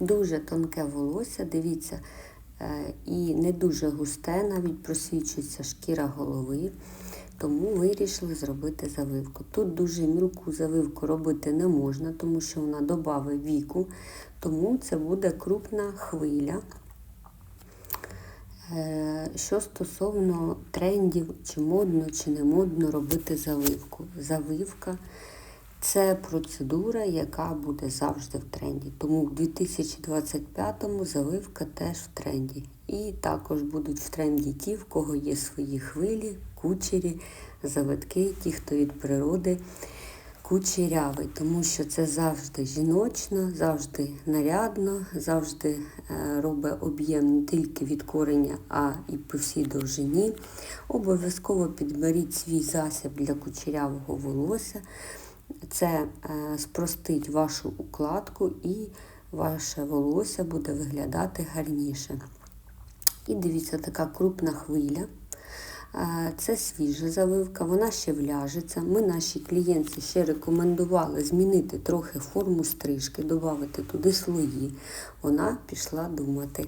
Дуже тонке волосся, дивіться, е, і не дуже густе, навіть просвічується шкіра голови. Тому вирішили зробити завивку. Тут дуже мілку завивку робити не можна, тому що вона додавить віку, тому це буде крупна хвиля. Е, Що стосовно трендів, чи модно, чи не модно робити заливку. Завивка це процедура, яка буде завжди в тренді. Тому в 2025-му заливка теж в тренді. І також будуть в тренді ті, в кого є свої хвилі, кучері, завитки, ті, хто від природи кучерявий, тому що це завжди жіночно, завжди нарядно, завжди е, робить об'єм не тільки від кореня, а і по всій довжині. Обов'язково підберіть свій засіб для кучерявого волосся. Це е, спростить вашу укладку і ваше волосся буде виглядати гарніше. І дивіться, така крупна хвиля. Е, Це свіжа завивка, вона ще вляжеться. Ми нашій клієнтці ще рекомендували змінити трохи форму стрижки, додати туди слої. Вона пішла думати.